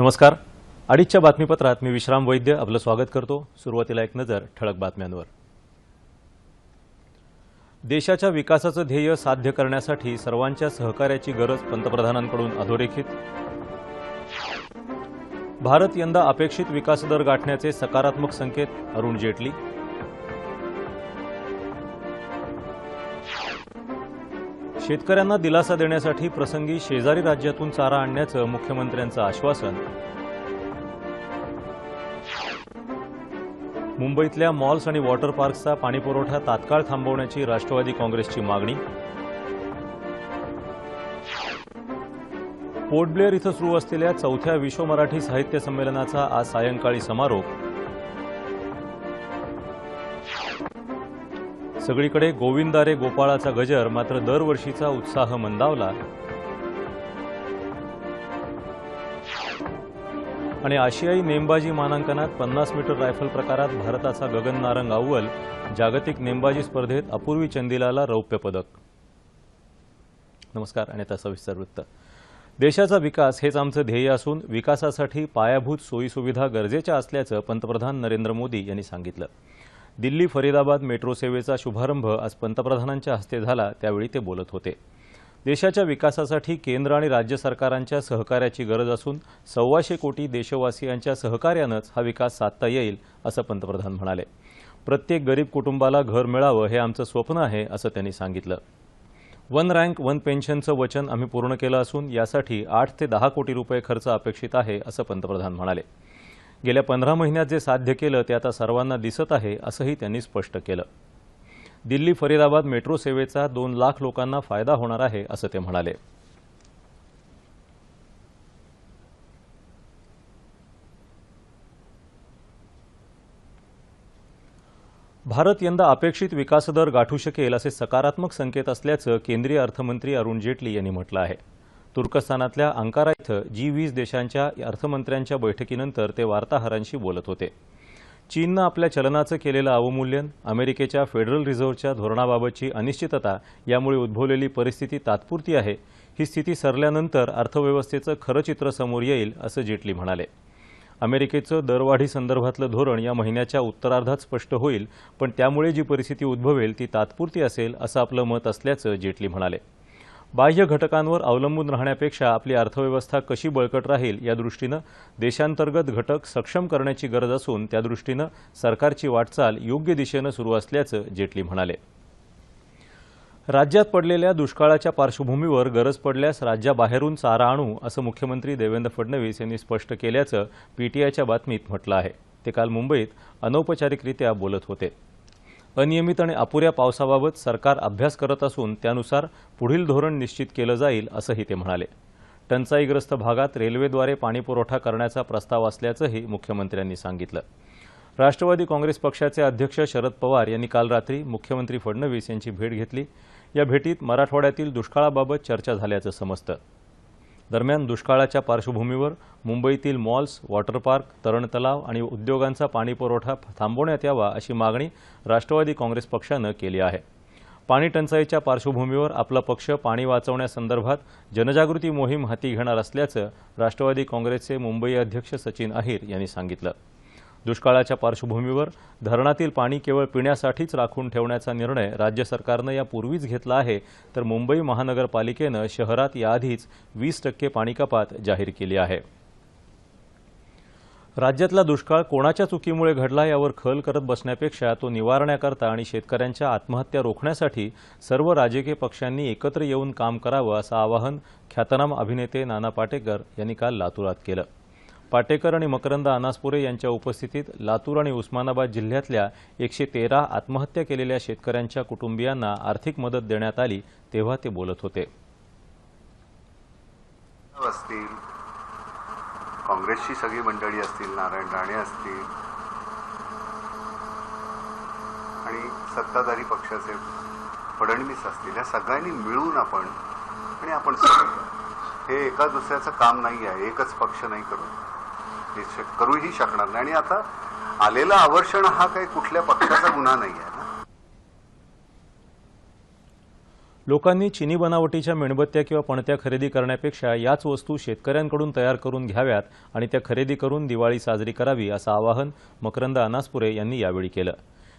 नमस्कार. अडीचच्या बातमीपत्रात मी विश्राम वैद्य आपलं स्वागत करतो. सुरुवातीला एक नजर ठळक बातम्यांवर. देशाच्या विकासाचं ध्येय साध्य करण्यासाठी सर्वांच्या सहकार्याची गरज पंतप्रधानांकडून अधोरेखित. भारत यंदा अपेक्षित विकासदर गाठण्याचे सकारात्मक संकेत अरुण जेटली. शेतकऱ्यांना दिलासा देण्यासाठी प्रसंगी शेजारी राज्यातून चारा आणण्याचं मुख्यमंत्र्यांचं आश्वासन. मुंबईतल्या मॉल्स आणि वॉटर पार्क्सचा पाणीपुरवठा तात्काळ थांबवण्याची राष्ट्रवादी काँग्रेसची मागणी. पोर्ट ब्लेअर इथं सुरू असलेल्या चौथ्या विश्व मराठी साहित्य संमेलनाचा आज सायंकाळी समारोप. सगळीकडे गोविंदारे गोपाळाचा गजर मात्र दरवर्षीचा उत्साह मंदावला. आणि आशियाई नेमबाजी मानांकनात पन्नास मीटर रायफल प्रकारात भारताचा गगन नारंग अव्वल जागतिक नेमबाजी स्पर्धेत अपूर्वी चंदिलाला रौप्य पदक. नमस्कार आणि आता सविस्तर वृत्त. देशाचा विकास हेच आमचं ध्येय असून विकासासाठी पायाभूत सोयीसुविधा गरजेच्या असल्याचं पंतप्रधान नरेंद्र मोदी यांनी सांगितलं. दिल्ली फरीदाबाद मेट्रो सेवेचा शुभारंभ आज पंतप्रधानांच्या हस्ते झाला त्यावेळी ते बोलत होते. देशाच्या विकासासाठी केंद्र आणि राज्य सरकारांच्या सहकार्याची गरज असून सव्वाशे कोटी देशवासियांच्या सहकार्यानंच हा विकास साधता येईल असं पंतप्रधान म्हणाले. प्रत्येक गरीब कुटुंबाला घर मिळावं हे आमचं स्वप्न आहे असं त्यांनी सांगितलं. वन रँक वन पेन्शनचं वचन आम्ही पूर्ण केलं असून यासाठी आठ ते दहा कोटी रुपये खर्च अपेक्षित आहे असं पंतप्रधान म्हणाले. गेल्या पंधरा महिन्यात जे साध्य केलं ते आता सर्वांना दिसत आहे असंही त्यांनी स्पष्ट केलं. दिल्ली फरीदाबाद मेट्रो सेवेचा दोन लाख लोकांना फायदा होणार आहे असं ते म्हणाले. भारत यंदा अपेक्षित विकासदर गाठू शकेल असे सकारात्मक संकेत असल्याचं केंद्रीय अर्थमंत्री अरुण जेटली यांनी म्हटलं आहे. तुर्कस्तानातल्या अंकारा इथं जी वीस देशांच्या अर्थमंत्र्यांच्या बैठकीनंतर ते वार्ताहरांशी बोलत होते. चीननं आपल्या चलनाचं केलेलं अवमूल्यन अमेरिकेच्या फेडरल रिझर्व्हच्या धोरणाबाबतची अनिश्चितता यामुळे उद्भवलेली परिस्थिती तात्पुरती आहे. ही स्थिती सरल्यानंतर अर्थव्यवस्थेचं खरं चित्र समोर येईल असं जेटली म्हणाले. अमेरिकेचं दरवाढी संदर्भातलं धोरण या महिन्याच्या उत्तरार्धात स्पष्ट होईल पण त्यामुळे जी परिस्थिती उद्भवेल ती तात्पुरती असेल असं आपलं मत असल्याचं जेटली म्हणाले. बाह्य घटकांवर अवलंबून राहण्यापेक्षा आपली अर्थव्यवस्था कशी बळकट राहील या दृष्टीनं देशांतर्गत घटक सक्षम करण्याची गरज असून त्या दृष्टीनं सरकारची वाटचाल योग्य दिशेनं सुरू असल्याचं जेटली म्हणाले. राज्यात पडलेल्या दुष्काळाच्या पार्श्वभूमीवर गरज पडल्यास राज्याबाहेरून चारा आणू असं मुख्यमंत्री देवेंद्र फडणवीस यांनी स्पष्ट केल्याचं पीटीआयच्या बातमीत म्हटलं आहे. ते काल मुंबईत अनौपचारिकरित्या बोलत होते. अनियमित आणि अपुऱ्या पावसाबाबत सरकार अभ्यास करत असून त्यानुसार पुढील धोरण निश्चित केलं जाईल असंही ते म्हणाले. टंचाईग्रस्त भागात रेल्वेद्वारे पाणीपुरवठा करण्याचा प्रस्ताव असल्याचंही मुख्यमंत्र्यांनी सांगितलं. राष्ट्रवादी काँग्रेस पक्षाचे अध्यक्ष शरद पवार यांनी काल रात्री मुख्यमंत्री फडणवीस यांची भेट घेतली. या भेटीत मराठवाड्यातील दुष्काळाबाबत चर्चा झाल्याचं समजतं. दरम्यान दुष्काळाच्या पार्श्वभूमीवर मुंबईतील मॉल्स वॉटर पार्क तरण तलाव आणि उद्योगांचा पाणीपुरवठा थांबवण्यात यावा अशी मागणी राष्ट्रवादी काँग्रेस पक्षानं केली आहे. पाणी टंचाईच्या पार्श्वभूमीवर आपला पक्ष पाणी वाचवण्यासंदर्भात जनजागृती मोहीम हाती घेणार असल्याचं राष्ट्रवादी काँग्रेसचे मुंबई अध्यक्ष सचिन अहिर यांनी सांगितलं. दुष्काळाच्या पार्श्वभूमीवर धरणातील पाणी केवळ पिण्यासाठीच राखून ठेवण्याचा निर्णय राज्य सरकारनं यापूर्वीच घेतला आहे. तर मुंबई महानगरपालिकेनं शहरात याआधीच वीस टक्के पाणी कपात जाहीर केली आहे. राज्यातला दुष्काळ कोणाच्या चुकीमुळे घडला यावर खल करत बसण्यापेक्षा तो निवारण्याकरता आणि शेतकऱ्यांच्या आत्महत्या रोखण्यासाठी सर्व राजकीय पक्षांनी एकत्र येऊन काम करावं असं आवाहन ख्यातनाम अभिनेते नाना पाटेकर यांनी काल लातूरात केलं. पाटेकर आणि मकरंद अनासपुरे यांच्या उपस्थितीत लातूर आणि उस्मानाबाद जिल्ह्यातल्या एकशे तेरा आत्महत्या केलेल्या शेतकऱ्यांच्या कुटुंबियांना आर्थिक मदत देण्यात आली तेव्हा ते बोलत होते. असतील. काँग्रेसची सगळी मंडळी असतील नारायण राणे असतील. आणि सत्ताधारी पक्षाचे फडणवीस असतील या सगळ्यांनी मिळून आपण आणि आपण हे एका दुसऱ्याचं काम नाही आहे एकच पक्ष नाही करू. हे करूही शकणार नाही. आणि आता आलेला आवर्षण हा काही कुठल्या पक्षाचा गुन्हा नाही आहे लोकांनी चिनी बनावटीच्या मेणबत्त्या किंवा पणत्या खरेदी करण्यापेक्षा याच वस्तू शेतकऱ्यांकडून तयार करून घ्याव्यात आणि त्या खरेदी करून दिवाळी साजरी करावी असं आवाहन मकरंद अनासपुरे यांनी यावेळी केलं.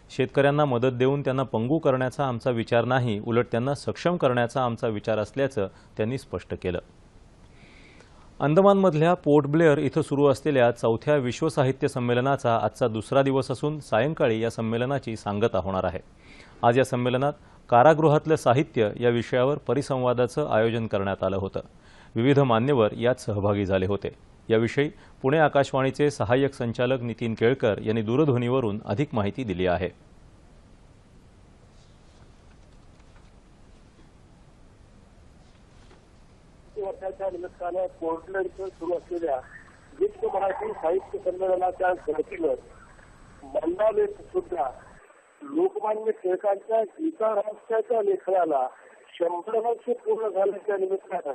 शेतकऱ्यांना मदत देऊन त्यांना पंगू करण्याचा आमचा विचार नाही उलट त्यांना सक्षम करण्याचा आमचा विचार असल्याचं त्यांनी स्पष्ट केलं. अंदमानमधल्या पोर्ट ब्लेअर इथं सुरू असलेल्या चौथ्या विश्व साहित्य संमेलनाचा आजचा दुसरा दिवस असून सायंकाळी या संमेलनाची सांगता होणार आहे. आज या संमेलनात कारागृहातलं साहित्य या विषयावर परिसंवादाचं आयोजन करण्यात आलं होतं. विविध मान्यवर यात सहभागी झाले होते. याविषयी पुणे आकाशवाणीचे सहाय्यक संचालक नितीन केळकर यांनी दूरध्वनीवरून अधिक माहिती दिली आहे. वर्षाच्या पोर्टलंड इथं सुरू असलेल्या विश्व मराठी साहित्य संमेलनाच्या धर्तीवर मंडालेत सुद्धा लोकमान्य टिळकांच्या गीता रहस्याच्या लेखनाला शंभर वर्ष पूर्ण झाल्याच्या निमित्तानं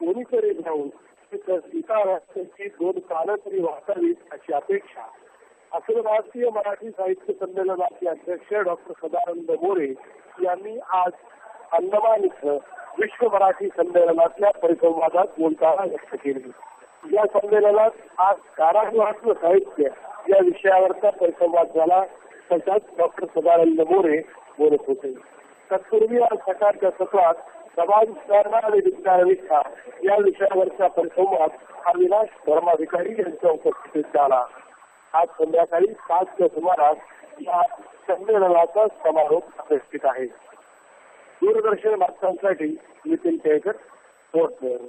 कोणीतरी जाऊन गीता रहस्याची दोन कालं तरी वाचावीत अशी अपेक्षा. अखिल भारतीय मराठी साहित्य संमेलनाचे अध्यक्ष डॉक्टर सदानंद मोरे यांनी आज अंदमान इथं विश्व मराठी संमेलनातल्या परिसंवादात बोलताना व्यक्त केली. या संमेलनात आज कारागृहातलं साहित्य या विषयावरचा परिसंवाद झाला. तसंच डॉक्टर सदानंद मोरे बोलत होते. तत्पूर्वी आज सकाळच्या सत्रात समाज सुधारणा आणि विज्ञाननिष्ठा या विषयावरचा परिसंवाद अविनाश धर्माधिकारी यांच्या उपस्थितीत झाला. आज संध्याकाळी पाचच्या सुमारास या संमेलनाचा समारोप अपेक्षित आहे. दूरदर्शन बातम्यांसाठी नितीन केळकर पोर्टब्लेअर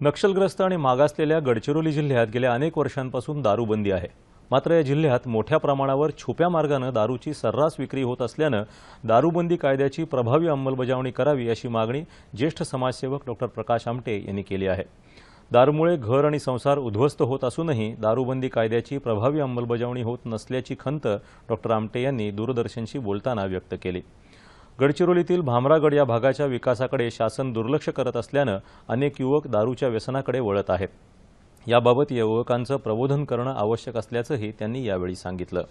नक्षलग्रस्त आणि मागासलेल्या गडचिरोली जिल्ह्यात गेल्या अनेक वर्षांपासून दारूबंदी आहे. मात्र या जिल्ह्यात मोठ्या प्रमाणावर छुप्या मार्गानं दारूची सर्रास विक्री होत असल्यानं दारूबंदी कायद्याची प्रभावी अंमलबजावणी करावी अशी मागणी ज्येष्ठ समाजसेवक डॉक्टर प्रकाश आमटे यांनी केली आहे. दारूमुळे घर आणि संसार उद्ध्वस्त होत असूनही दारूबंदी कायद्याची प्रभावी अंमलबजावणी होत नसल्याची खंत डॉक्टर आमटे यांनी दूरदर्शनशी बोलताना व्यक्त केली. गडचिरोलीतील भामरागड या भागाच्या विकासाकडे शासन दुर्लक्ष करत असल्यानं अनेक युवक दारूच्या व्यसनाकडे वळत आहेत. याबाबत या युवकांचं प्रबोधन करणं आवश्यक असल्याचंही त्यांनी यावेळी सांगितलं.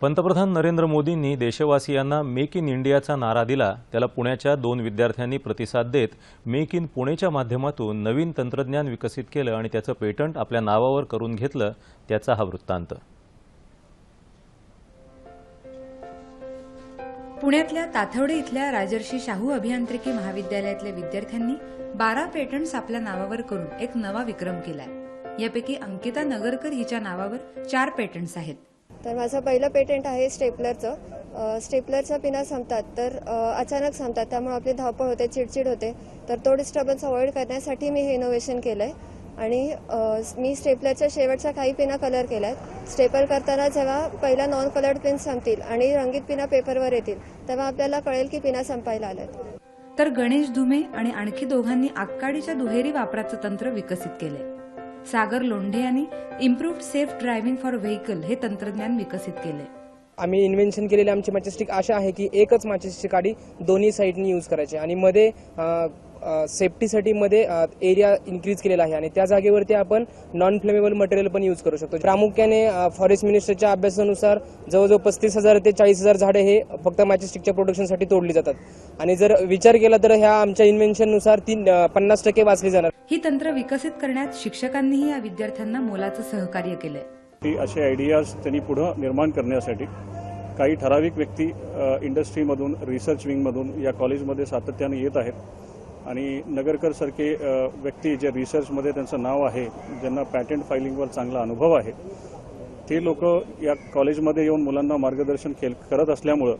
पंतप्रधान नरेंद्र मोदींनी देशवासियांना मेक इन इंडियाचा नारा दिला. त्याला पुण्याच्या दोन विद्यार्थ्यांनी प्रतिसाद देत मेक इन पुणेच्या माध्यमातून नवीन तंत्रज्ञान विकसित केलं आणि त्याचं पेटंट आपल्या नावावर करून घेतलं त्याचा हा वृत्तांत. पुण्यातल्या ताथवडे इथल्या राजर्षी शाहू अभियांत्रिकी महाविद्यालयातल्या विद्यार्थ्यांनी बारा पेटंट्स आपल्या नावावर करून एक नवा विक्रम केलाय. यापैकी अंकिता नगरकर हिच्या नावावर चार पेटंट्स आहेत. तर माझं पहिलं पेटेंट आहे स्टेपलरचं. स्टेपलरचा पिना संपतात तर अचानक संपतात. त्यामुळे आपली धावपळ होते चिडचिड होते. तर तो डिस्टर्बन्स अवॉइड करण्यासाठी मी हे इनोव्हेशन केलं आहे आणि मी स्टेपलरच्या शेवटच्या काही पिना कलर केल्या आहेत स्टेपल करताना जेव्हा पहिला नॉन कलर्ड पिन संपतील आणि रंगीत पिना पेपरवर येतील तेव्हा आपल्याला कळेल की पिना संपायला आल्यात. तर गणेश धुमे आणि आणखी दोघांनी आक्काडीच्या दुहेरी वापराचं तंत्र विकसित केलंय. सागर लोंढे यांनी improved safe driving for vehicle हे तंत्रज्ञान विकसित केले. आम्ही इन्व्हेन्शन केलेली आमची मॅचेस्टिक अशा आहे की एकच मॅचेस्टिक गाडी दोन्ही साईडनी यूज करायची आणि मध्ये सेफ्टीसाठी मध्ये एरिया इन्क्रीज केलेला आहे. आणि त्या जागेवरती आपण नॉन फ्लेमेबल मटेरियल पण यूज करू शकतो. प्रामुख्याने फॉरेस्ट मिनिस्टरच्या अभ्यासानुसार जवळजवळ पस्तीस हजार ते चाळीस हजार झाडे हे फक्त मॅचेस्टिकच्या प्रोडक्शनसाठी तोडली जातात. आणि जर विचार केला तर ह्या आमच्या इन्व्हेन्शननुसार तीन पन्नास टक्के वाचली जाणार. ही तंत्र विकसित करण्यात शिक्षकांनीही या विद्यार्थ्यांना मोलाचं सहकार्य केलंय. ती असे आयडियाज त्यांनी पुढं निर्माण करण्यासाठी काही ठराविक व्यक्ती इंडस्ट्रीमधून रिसर्च विंगमधून या कॉलेजमध्ये सातत्याने येत आहेत. आणि नगरकरसारखे व्यक्ती जे रिसर्चमध्ये त्यांचं नाव आहे ज्यांना पॅटंट फायलिंगवर चांगला अनुभव आहे ते लोक या कॉलेजमध्ये येऊन मुलांना मार्गदर्शन केल करत असल्यामुळं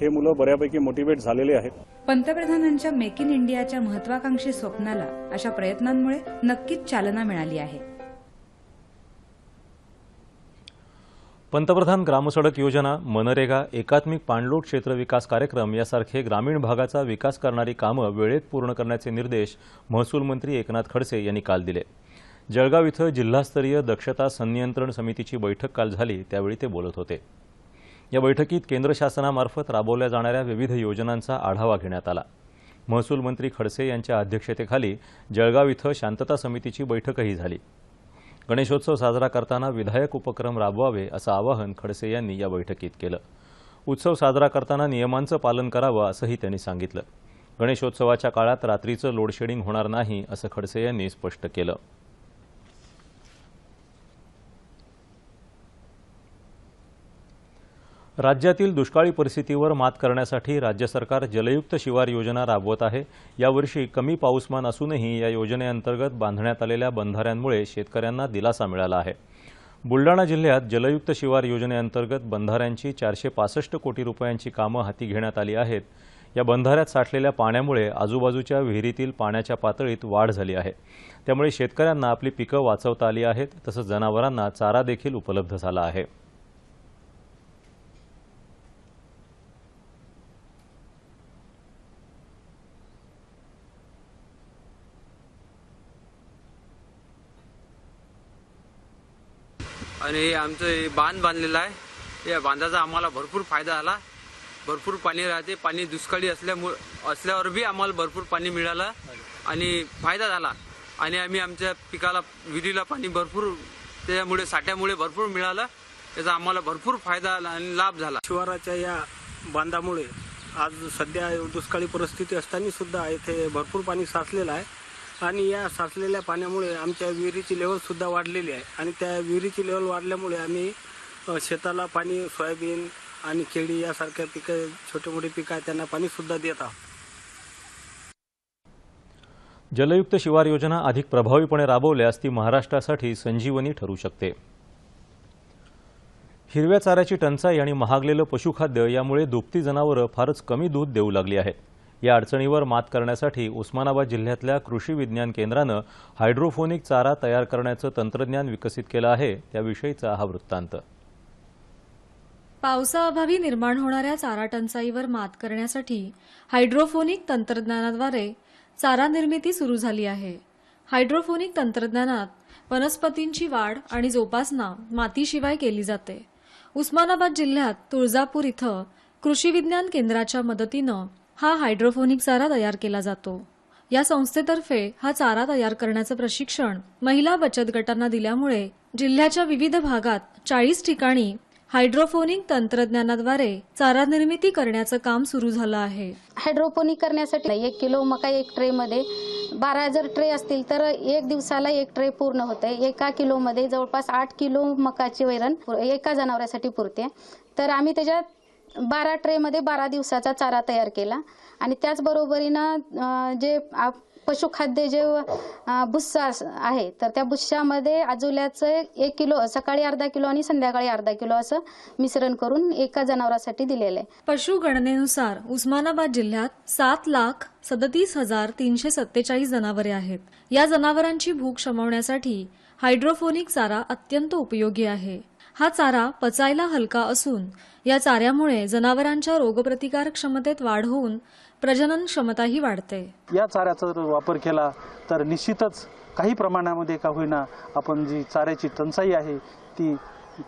हे मुलं बऱ्यापैकी मोटिवेट झालेले आहेत. पंतप्रधानांच्या मेक इन इंडियाच्या महत्वाकांक्षी स्वप्नाला अशा प्रयत्नांमुळे नक्कीच चालना मिळाली आहे. पंतप्रधान ग्रामसडक योजना मनरेगा एकात्मिक पाणलोट क्षेत्र विकास कार्यक्रम यासारखे ग्रामीण भागाचा विकास करणारी कामं वेळेत पूर्ण करण्याचे निर्देश महसूल मंत्री एकनाथ खडसे यांनी काल दिले. जळगाव इथं जिल्हास्तरीय दक्षता संनियंत्रण समितीची बैठक काल झाली त्यावेळी ते बोलत होते. या बैठकीत केंद्र शासनामार्फत राबवल्या जाणाऱ्या विविध योजनांचा आढावा घेण्यात आला. महसूल मंत्री खडसे यांच्या अध्यक्षतेखाली जळगाव इथं शांतता समितीची बैठकही झाली. गणेशोत्सव साजरा करताना विधायक उपक्रम राबवावे असं आवाहन खडसे यांनी या बैठकीत केलं. उत्सव साजरा करताना नियमांचं पालन करावं असंही त्यांनी सांगितलं. गणेशोत्सवाच्या काळात रात्रीचं लोडशेडिंग होणार नाही असं खडसे यांनी स्पष्ट केलं. राज्यातील दुष्काळी परिस्थितीवर मात करण्यासाठी राज्य सरकार जलयुक्त शिवार योजना राबवत आहे. यावर्षी कमी पाऊसमान असूनही या योजनेअंतर्गत बांधण्यात आलेल्या बंधाऱ्यांमुळे शेतकऱ्यांना दिलासा मिळाला आहे. बुलडाणा जिल्ह्यात जलयुक्त शिवार योजनेअंतर्गत बंधाऱ्यांची चारशे पासष्ट कोटी रुपयांची कामं हाती घेण्यात आली आहेत. या बंधाऱ्यात साठलेल्या पाण्यामुळे आजूबाजूच्या विहिरीतील पाण्याच्या पातळीत वाढ झाली आहे. त्यामुळे शेतकऱ्यांना आपली पिकं वाचवता आली आहेत तसंच जनावरांना चारा देखील उपलब्ध झाला आहे. आणि हे आमचं हे बांध बांधलेलं आहे. या बांधाचा आम्हाला भरपूर फायदा झाला. भरपूर पाणी राहते. पाणी दुष्काळी असल्यामुळं असल्यावर बी आम्हाला भरपूर पाणी मिळालं आणि फायदा झाला. आणि आम्ही आमच्या पिकाला विहिरीला पाणी भरपूर त्याच्यामुळे साठ्यामुळे भरपूर मिळालं. त्याचा आम्हाला भरपूर फायदा आला आणि लाभ झाला. शिवाराच्या या बांधामुळे आज सध्या दुष्काळी परिस्थिती असताना सुद्धा इथे भरपूर पाणी साचलेलं आहे. आणि या साचलेल्या पाण्यामुळे आमच्या विहिरीची लेवलसुद्धा वाढलेली आहे. आणि त्या विहिरीची लेवल वाढल्यामुळे आम्ही शेताला पाणी सोयाबीन आणि केळी यासारख्या पिकं छोटे मोठे पिकं आहेत त्यांना पाणीसुद्धा देत आहोत. जलयुक्त शिवार योजना अधिक प्रभावीपणे राबवल्यास ती महाराष्ट्रासाठी संजीवनी ठरू शकते. हिरव्या चाऱ्याची टंचाई आणि महागलेलं पशुखाद्य यामुळे दुभती जनावरं फारच कमी दूध देऊ लागली आहेत या अडचणीवर मात करण्यासाठी उस्मानाबाद जिल्ह्यातल्या कृषी विज्ञान केंद्रानं हायड्रोफोनिक चारा तयार करण्याचं तंत्रज्ञान विकसित केलं आहे. त्याविषयीचा हा वृत्तांत. पावसाअभावी निर्माण होणाऱ्या चारा टंचाईवर मात करण्यासाठी हायड्रोफोनिक तंत्रज्ञानाद्वारे चारा निर्मिती सुरू झाली आहे. हायड्रोफोनिक तंत्रज्ञानात वनस्पतींची वाढ आणि जोपासना मातीशिवाय केली जाते. उस्मानाबाद जिल्ह्यात तुळजापूर इथं कृषी विज्ञान केंद्राच्या मदतीनं हा हायड्रोफोनिक चारा तयार केला जातो. या संस्थेतर्फे हा चारा तयार करण्याचं प्रशिक्षण महिला बचत गटांना दिल्यामुळे जिल्ह्याच्या विविध भागात चाळीस ठिकाणी हायड्रोफोनिक तंत्रज्ञानाद्वारे चारा निर्मिती करण्याचं काम सुरू झालं आहे. हायड्रोपोनिक करण्यासाठी एक किलो मका एक ट्रेमध्ये बारा जर ट्रे असतील तर एक दिवसाला एक ट्रे पूर्ण होते. एका किलोमध्ये जवळपास आठ किलो मकाची वैरण पु- एका जनावरासाठी पुरते. तर आम्ही त्याच्यात बारा ट्रेमध्ये बारा दिवसाचा चारा तयार केला. आणि त्याचबरोबरीनं जे आ- पशुखाद्य जे भुस्सा आहे तर त्या भुस्सामध्ये आजोल्याचं एक किलो सकाळी अर्धा किलो आणि संध्याकाळी अर्धा किलो असं मिश्रण करून एका जनावरासाठी दिलेलं आहे. पशुगणनेनुसार उस्मानाबाद जिल्ह्यात सात लाख सदतीस हजार तीनशे सत्तेचाळीस जनावरे आहेत. या जनावरांची भूक शमवण्यासाठी हायड्रोफोनिक चारा अत्यंत उपयोगी आहे. हा चारा पचायला हलका असून या चाऱ्यामुळे जनावरांच्या रोगप्रतिकारक क्षमतेत वाढ होऊन प्रजनन क्षमताही वाढते. या चाऱ्याचा जर वापर केला तर निश्चितच काही प्रमाणामध्ये का होईना आपण जी चाऱ्याची टंचाई आहे ती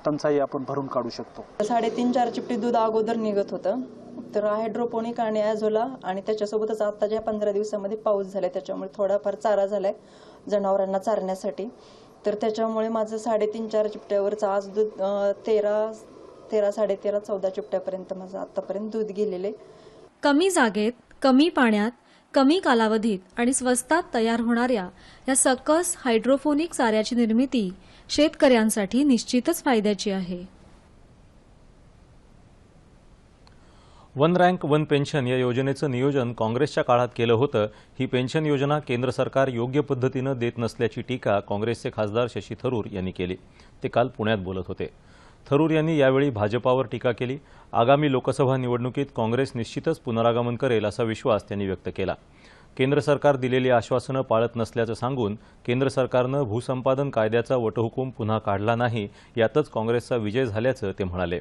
टंचाई आपण भरून काढू शकतो. साडेतीन चार चिपटी दूध अगोदर निघत होतं. तर हायड्रोपोनिक आणि ॲझोला आणि त्याच्यासोबतच आत्ताच्या पंधरा दिवसामध्ये पाऊस झालाय त्याच्यामुळे थोडाफार चारा झालाय जनावरांना चारण्यासाठी. तर त्याच्यामुळे माझं साडेतीन चार चिपट्यावरचं आज दूध तेरा तेरा साडेतेरा चौदा चिपट्यापर्यंत माझं आत्तापर्यंत दूध गेलेले. कमी जागेत कमी पाण्यात कमी कालावधीत आणि स्वस्तात तयार होणाऱ्या या सकस हायड्रोफोनिक चाऱ्याची निर्मिती शेतकऱ्यांसाठी निश्चितच फायद्याची आहे. वन रँक वन पेन्शन या योजनेचं नियोजन काँग्रेसच्या काळात केलं होतं. ही पेन्शन योजना केंद्र सरकार योग्य पद्धतीनं देत नसल्याची टीका काँग्रेसचे खासदार शशी थरूर यांनी केली. ते काल पुण्यात बोलत होते. थरूर यांनी यावेळी भाजपावर टीका केली. आगामी लोकसभा निवडणुकीत काँग्रेस निश्चितच पुनरागमन करेल असा विश्वास त्यांनी व्यक्त केला. केंद्र सरकार दिलेली आश्वासनं पाळत नसल्याचं सांगून केंद्र सरकारनं भूसंपादन कायद्याचा वटहुकूम पुन्हा काढला नाही यातच काँग्रेसचा विजय झाल्याचं ते म्हणाले.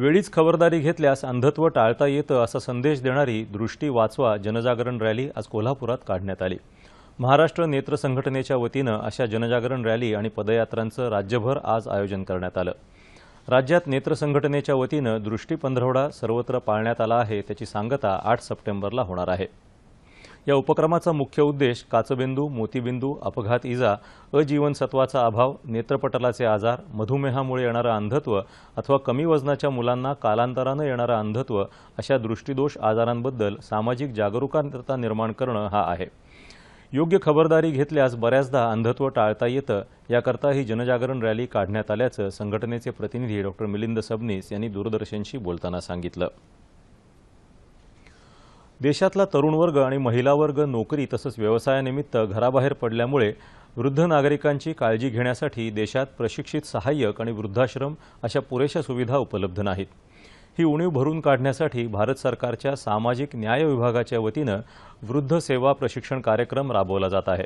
वेळीच खबरदारी घेतल्यास अंधत्व टाळता येतं असा संदेश देणारी दृष्टी वाचवा जनजागरण रॅली आज कोल्हापुरात काढण्यात आली. महाराष्ट्र नेत्र संघटनेच्या वतीनं अशा जनजागरण रॅली आणि पदयात्रांचं राज्यभर आज आयोजन करण्यात आलं. राज्यात नेत्र संघटनेच्या वतीनं दृष्टी पंधरवडा सर्वत्र पाळण्यात आला आहे त्याची सांगता आठ सप्टेंबरला होणार आहे. या उपक्रमाचा मुख्य उद्देश काचबिंदू मोतीबिंदू अपघात इजा अजीवनसत्वाचा अभाव नेत्रपटलाचे आजार मधुमेहामुळे येणारं अंधत्व अथवा कमी वजनाच्या मुलांना कालांतरानं येणारं अंधत्व अशा दृष्टीदोष आजारांबद्दल सामाजिक जागरूकता निर्माण करणं हा आहे. योग्य खबरदारी घेतल्यास बऱ्याचदा अंधत्व टाळता येतं याकरता ही जनजागरण रॅली काढण्यात आल्याचं संघटनेचे प्रतिनिधी डॉक्टर मिलिंद सबनीस यांनी दूरदर्शनशी बोलताना सांगितलं. देशातला तरुण वर्ग आणि महिला वर्ग नोकरी तसंच व्यवसायानिमित्त घराबाहेर पडल्यामुळे वृद्ध नागरिकांची काळजी घेण्यासाठी देशात प्रशिक्षित सहाय्यक आणि वृद्धाश्रम अशा पुरेशा सुविधा उपलब्ध नाहीत. ही उणीव भरून काढण्यासाठी भारत सरकारच्या सामाजिक न्याय विभागाच्या वतीनं वृद्ध सेवा प्रशिक्षण कार्यक्रम राबवला जात आहे.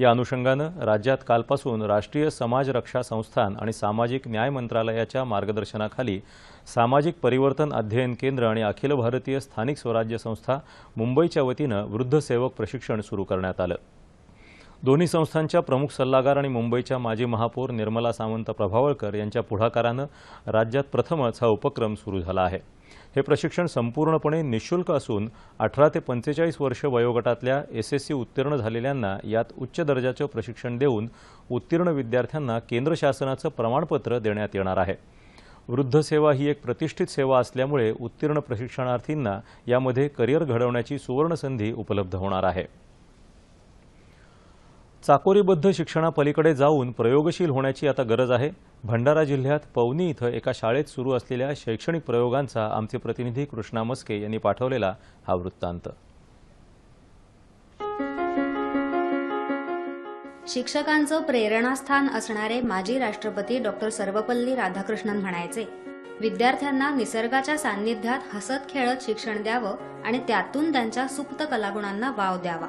या अनुषंगानं राज्यात कालपासून राष्ट्रीय समाज रक्षा संस्थान आणि सामाजिक न्याय मंत्रालयाच्या मार्गदर्शनाखाली सामाजिक परिवर्तन अध्ययन केंद्र आणि अखिल भारतीय स्थानिक स्वराज्य संस्था मुंबईच्या वतीनं वृद्धसेवक प्रशिक्षण सुरू करण्यात आलं. दोन्ही संस्थांच्या प्रमुख सल्लागार आणि मुंबईच्या माजी महापौर निर्मला सावंत प्रभावळकर यांच्या पुढाकारानं राज्यात प्रथमच हा उपक्रम सुरू झाला आहे. हे प्रशिक्षण संपूर्णपणे निशुल्क असून अठरा ते पंचेचाळीस वर्ष वयोगटातल्या एस एस सी उत्तीर्ण झालेल्यांना यात उच्च दर्जाचं प्रशिक्षण देऊन उत्तीर्ण विद्यार्थ्यांना केंद्र शासनाचं प्रमाणपत्र देण्यात येणार आहे. वृद्ध सेवा ही एक प्रतिष्ठित सेवा असल्यामुळे उत्तीर्ण प्रशिक्षणार्थींना यामध्ये करिअर घडवण्याची सुवर्णसंधी उपलब्ध होणार आहे. चाकोरीबद्ध शिक्षणापलीकडे जाऊन प्रयोगशील होण्याची आता गरज आहे. भंडारा जिल्ह्यात पवनी इथं एका शाळेत सुरू असलेल्या शैक्षणिक प्रयोगांचा आमचे प्रतिनिधी कृष्णा मस्के यांनी पाठवलेला हा वृत्तांत. शिक्षकांचं प्रेरणास्थान असणारे माजी राष्ट्रपती डॉक्टर सर्वपल्ली राधाकृष्णन म्हणायचे विद्यार्थ्यांना निसर्गाच्या सान्निध्यात हसत खेळत शिक्षण द्यावं आणि त्यातून त्यांच्या सुप्त कलागुणांना वाव द्यावा.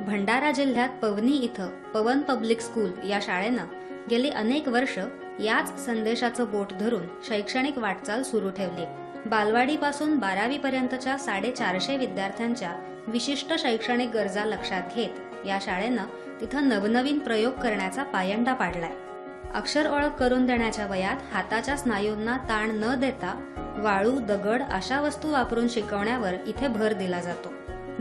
भंडारा जिल्ह्यात पवनी इथं पवन पब्लिक स्कूल या शाळेनं गेली अनेक वर्ष याच संदेशाचं बोट धरून शैक्षणिक वाटचाल सुरू ठेवली. बालवाडीपासून बारावीपर्यंतच्या साडेचारशे विद्यार्थ्यांच्या विशिष्ट शैक्षणिक गरजा लक्षात घेत या शाळेनं तिथं नवनवीन प्रयोग करण्याचा पायंडा पाडलाय. अक्षर ओळख करून देण्याच्या वयात हाताच्या स्नायूंना ताण न देता वाळू दगड अशा वस्तू वापरून शिकवण्यावर इथे भर दिला जातो.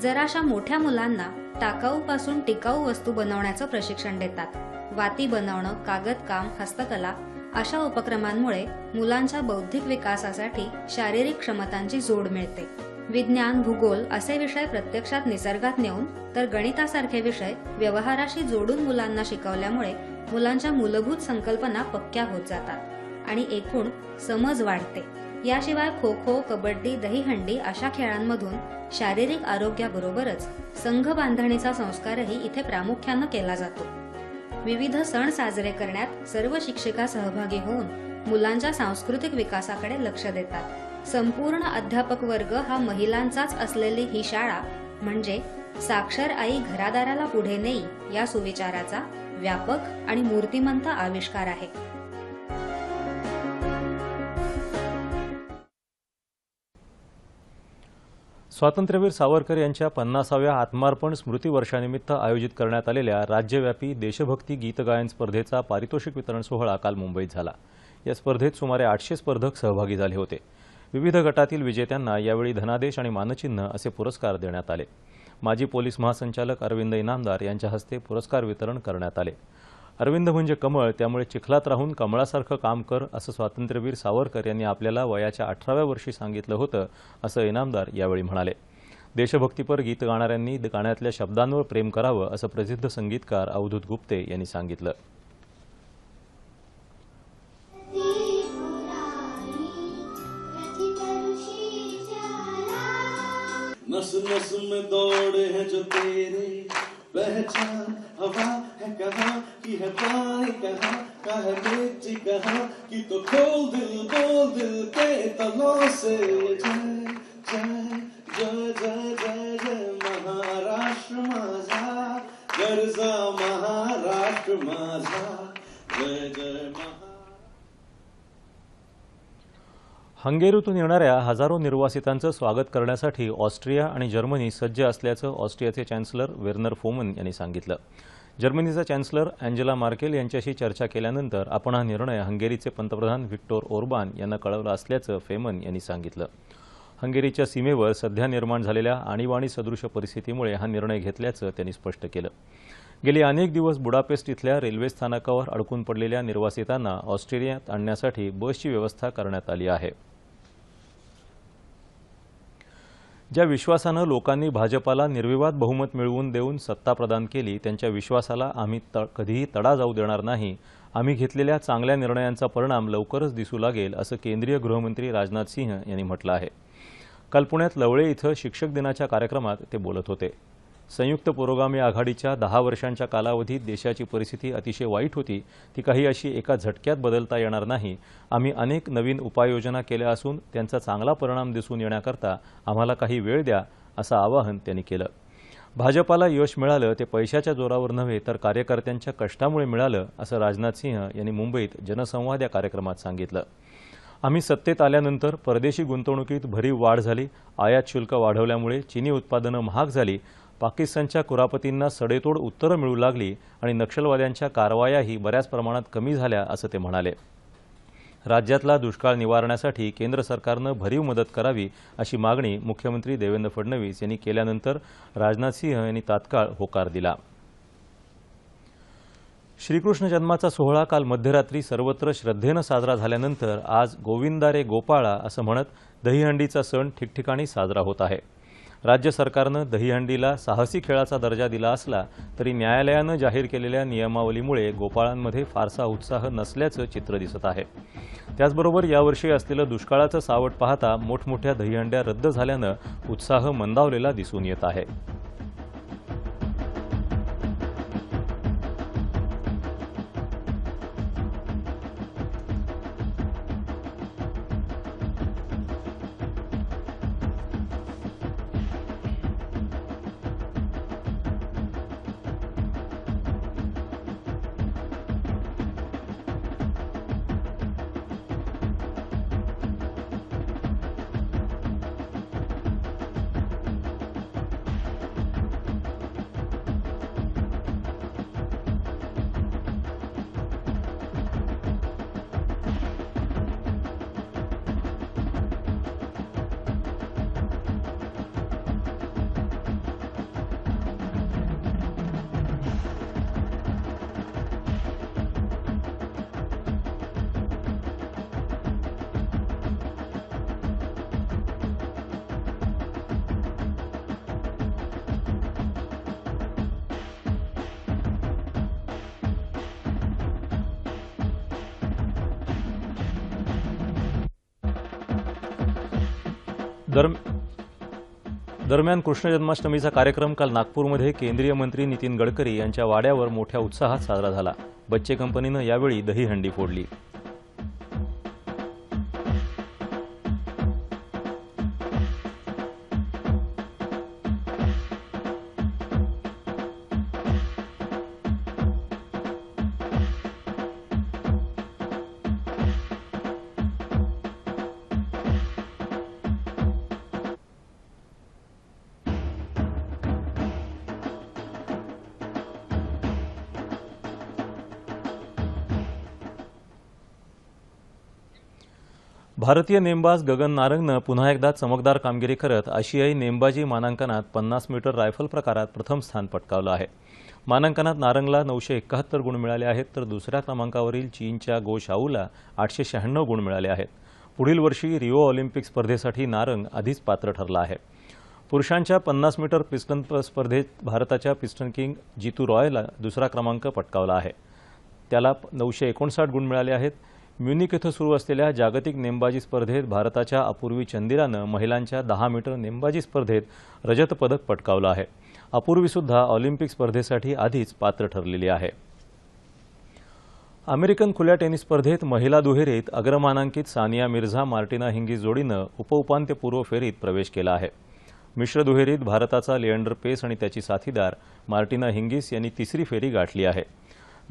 जराशा मोठ्या मुलांना टाकाऊ पासून टिकाऊ वस्तू बनवण्याचं प्रशिक्षण देतात. वाती बनवणं कागदकाम हस्तकला अशा उपक्रमांमुळे मुलांच्या बौद्धिक विकासासाठी शारीरिक क्षमतांची जोड मिळते. विज्ञान भूगोल असे विषय प्रत्यक्षात निसर्गात नेऊन तर गणितासारखे विषय व्यवहाराशी जोडून मुलांना शिकवल्यामुळे मुलांच्या मूलभूत संकल्पना पक्क्या होत जातात आणि एकूण समज वाढते. याशिवाय खो खो कबड्डी दहीहंडी अशा खेळांमधून शारीरिक आरोग्याबरोबरच संघ बांधणीचा संस्कारही इथे प्रामुख्यानं केला जातो. विविध सण साजरे करण्यात सर्व शिक्षिका सहभागी होऊन मुलांच्या सांस्कृतिक विकासाकडे लक्ष देतात. संपूर्ण अध्यापक वर्ग हा महिलांचाच असलेली ही शाळा. म्हणजे साक्षर आई घरादाराला पुढे नेई या सुविचाराचा व्यापक आणि मूर्तिमंत आविष्कार आहे. स्वातंत्र्यवीर सावरकर यांच्या पन्नासाव्या आत्मार्पण स्मृती वर्षानिमित्त आयोजित करण्यात आलेल्या राज्यव्यापी देशभक्ती गीतगायन स्पर्धेचा पारितोषिक वितरण सोहळा काल मुंबईत झाला. या स्पर्धेत सुमारे आठशे स्पर्धक सहभागी झाले होते. विविध गटातील विजेत्यांना यावेळी धनादेश आणि मानचिन्ह असे पुरस्कार देण्यात आले. माजी पोलीस महासंचालक अरविंद इनामदार यांच्या हस्ते पुरस्कार वितरण करण्यात आले. अरविंद म्हणजे कमळ त्यामुळे चिखलात राहून कमळासारखं काम कर असं स्वातंत्र्यवीर सावरकर यांनी आपल्याला वयाच्या अठराव्या वर्षी सांगितलं होतं असं इनामदार यावेळी म्हणाले. देशभक्तीपर गीत गाणाऱ्यांनी गाण्यातल्या शब्दांवर प्रेम करावं असं प्रसिद्ध संगीतकार अवधूत गुप्ते यांनी सांगितलं. तेरे पहचान हवा है कहा की है पानी कहा का है मिट्टी कहाँ की तो खोल दिल बोल दिल के तलों से। हंगेरीतून येणाऱ्या हजारो निर्वासितांचं स्वागत करण्यासाठी ऑस्ट्रिया आणि जर्मनी सज्ज असल्याचं ऑस्ट्रियाचे चॅन्सलर वेर्नर फोमन यांनी सांगितलं. जर्मनीचा चॅन्सलर अँजेला मार्केल यांच्याशी चर्चा केल्यानंतर आपण हा निर्णय हंगेरीचे पंतप्रधान व्हिक्टोर ओरबान यांना कळवला असल्याचं फेमन यांनी सांगितलं. हंगेरीच्या सीमेवर सध्या निर्माण झालेल्या आणीबाणी सदृश परिस्थितीमुळे हा निर्णय घेतल्याचं त्यांनी स्पष्ट केलं. गेले अनेक दिवस बुडापेस्ट इथल्या रेल्वे स्थानकावर अडकून पडलेल्या निर्वासितांना ऑस्ट्रेलियात आणण्यासाठी बसची व्यवस्था करण्यात आली आहे. ज्या विश्वासानं लोकांनी भाजपाला निर्विवाद बहुमत मिळवून देऊन सत्ता प्रदान केली त्यांच्या विश्वासाला आम्ही त कधीही तडा जाऊ देणार नाही. आम्ही घेतलेल्या चांगल्या निर्णयांचा परिणाम लवकरच दिसू लागेल असं केंद्रीय गृहमंत्री राजनाथ सिंह यांनी म्हटलं आहे. काल पुण्यात लवळे इथं शिक्षक दिनाच्या कार्यक्रमात ते बोलत होते. संयुक्त पुरोगामी आघाडीच्या दहा वर्षांच्या कालावधीत देशाची परिस्थिती अतिशय वाईट होती. ती काही अशी एका झटक्यात बदलता येणार नाही. आम्ही अनेक नवीन उपाययोजना केल्या असून त्यांचा चांगला परिणाम दिसून येण्याकरता आम्हाला काही वेळ द्या असं आवाहन त्यांनी केलं. भाजपाला यश मिळालं ते पैशाच्या जोरावर नव्हे तर कार्यकर्त्यांच्या कष्टामुळे मिळालं असं राजनाथ सिंह यांनी मुंबईत जनसंवाद या कार्यक्रमात सांगितलं. आम्ही सत्तेत आल्यानंतर परदेशी गुंतवणुकीत भरीव वाढ झाली. आयात शुल्क वाढवल्यामुळे चिनी उत्पादनं महाग झाली. पाकिस्तानच्या कुरापतींना सडेतोड उत्तरं मिळू लागली आणि नक्षलवाद्यांच्या कारवायाही बऱ्याच प्रमाणात कमी झाल्या असं ते म्हणाले. राज्यातला दुष्काळ निवारण्यासाठी केंद्र सरकारनं भरीव मदत करावी अशी मागणी मुख्यमंत्री देवेंद्र फडणवीस यांनी केल्यानंतर राजनाथ सिंह यांनी तात्काळ होकार दिला. श्रीकृष्ण जन्माचा सोहळा काल मध्यरात्री सर्वत्र श्रद्धेनं साजरा झाल्यानंतर आज गोविंदारे गोपाळा असं म्हणत दहीहंडीचा सण ठिकठिकाणी साजरा होत आहे. राज्य सरकारनं दहीहंडीला साहसी खेळाचा दर्जा दिला असला तरी न्यायालयानं जाहीर केलेल्या नियमावलीमुळे गोपाळांमध्ये फारसा उत्साह नसल्याचं चित्र दिसत आहे. त्याचबरोबर यावर्षी असलेलं दुष्काळाचं सावट पाहता मोठमोठ्या दहीहंड्या रद्द झाल्यानं उत्साह मंदावलेला दिसून येत आहे. दरम्यान कृष्ण जन्माष्टमीचा कार्यक्रम काल नागपूरमध्ये केंद्रीय मंत्री नितीन गडकरी यांच्या वाड्यावर मोठ्या उत्साहात साजरा झाला. बच्चे कंपनीनं यावेळी दहीहंडी फोडली. भारतीय नेमबाज गगन नारंगनं पुन्हा एकदा चमकदार कामगिरी करत आशियाई नेमबाजी मानांकनात पन्नास मीटर रायफल प्रकारात प्रथम स्थान पटकावलं आहे. मानांकनात नारंगला नऊशे एकाहत्तर गुण मिळाले आहेत तर दुसऱ्या क्रमांकावरील चीनच्या गो शाऊला आठशे शहाण्णव गुण मिळाले आहेत. पुढील वर्षी रिओ ऑलिम्पिक स्पर्धेसाठी नारंग आधीच पात्र ठरला आहे. पुरुषांच्या पन्नास मीटर पिस्टन स्पर्धेत भारताच्या पिस्टन किंग जितू रॉयला दुसरा क्रमांक पटकावला आहे. त्याला नऊशे एकोणसाठ गुण मिळाले आहेत म्युनिक इथं सुरू असलेल्या जागतिक नेमबाजी स्पर्धेत भारताच्या अपूर्वी चंदिरानं महिलांच्या दहा मीटर नेमबाजी स्पर्धेत रजत पदक पटकावलं आहे. अपूर्वीसुद्धा ऑलिम्पिक स्पर्धेसाठी आधीच पात्र ठरलेली आहे. अमेरिकन खुल्या टेनिस स्पर्धेत महिला दुहेरीत अग्रमानांकित सानिया मिर्झा मार्टिना हिंगीस जोडीनं उपउपांत्यपूर्व फेरीत प्रवेश केला आहे. मिश्र दुहेरीत भारताचा लिएंडर पेस आणि त्याची साथीदार मार्टिना हिंगीस यांनी तिसरी फेरी गाठली आहे.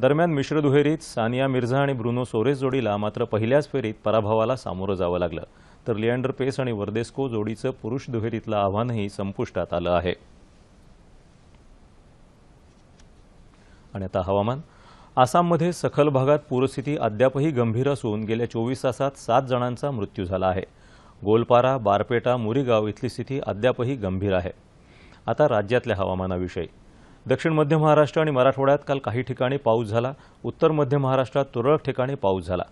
दरम्यान मिश्र दुहेरीत सानिया मिर्झा आणि ब्रुनो सोरेस जोडीला मात्र पहिल्याच फेरीत पराभवाला सामोरं जावं लागलं. तर लिएंडर पेस आणि वर्देस्को जोडीचं पुरुष दुहेरीतलं आव्हानही संपुष्टात आलं आहे. आणि आता हवामान. आसाममध्ये सखल भागात पूरस्थिती अद्यापही गंभीर असून गेल्या चोवीस तासात सात जणांचा मृत्यू झाला आहे. गोलपारा बारपेटा मुरीगाव इथली स्थिती अद्यापही गंभीर आहे. आता राज्यातल्या हवामानाविषयी. दक्षिण मध्य महाराष्ट्र आणि मराठवाड्यात काल काही ठिकाणी पाऊस झाला. उत्तर मध्य महाराष्ट्रात तुरळक ठिकाणी पाऊस झाला.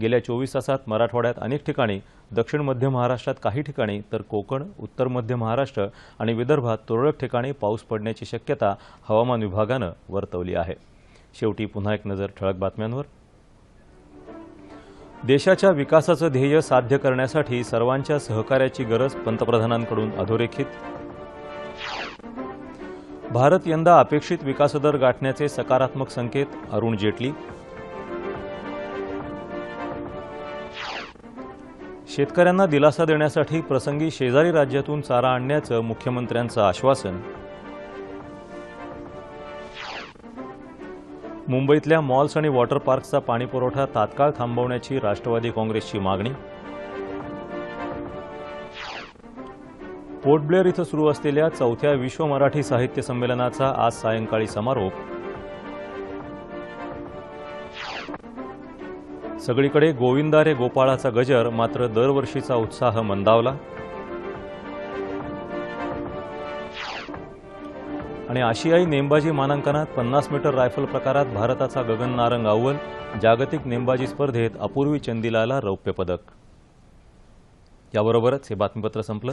गेल्या चोवीस तासात मराठवाड्यात अनेक ठिकाणी दक्षिण मध्य महाराष्ट्रात काही ठिकाणी तर कोकण उत्तर मध्य महाराष्ट्र आणि विदर्भात तुरळक ठिकाणी पाऊस पडण्याची शक्यता हवामान विभागानं वर्तवली आहे. शेवटी पुन्हा एक नजर ठळक बातम्यांवर. देशाच्या विकासाचं ध्येय साध्य करण्यासाठी सर्वांच्या सहकार्याची गरज पंतप्रधानांकडून अधोरेखित भारत यंदा अपेक्षित विकासदर गाठण्याचे सकारात्मक संकेत अरुण जेटली. शेतकऱ्यांना दिलासा देण्यासाठी प्रसंगी शेजारी राज्यातून चारा आणण्याचं मुख्यमंत्र्यांचं आश्वासन. मुंबईतल्या मॉल्स आणि वॉटर पार्कचा पाणीपुरवठा तात्काळ थांबवण्याची राष्ट्रवादी काँग्रेसची मागणी. पोर्ट ब्लेअर इथं सुरू असलेल्या चौथ्या विश्व मराठी साहित्य संमेलनाचा आज सायंकाळी समारोप. सगळीकडे गोविंदा रे गोपाळाचा गजर मात्र दरवर्षीचा उत्साह मंदावला. आणि आशियाई नेमबाजी मानांकनात पन्नास मीटर रायफल प्रकारात भारताचा गगन नारंग अव्वल जागतिक नेमबाजी स्पर्धेत अपूर्वी चंदिलाला रौप्य पदक. याबरोबरच हे बातमीपत्र संपलं.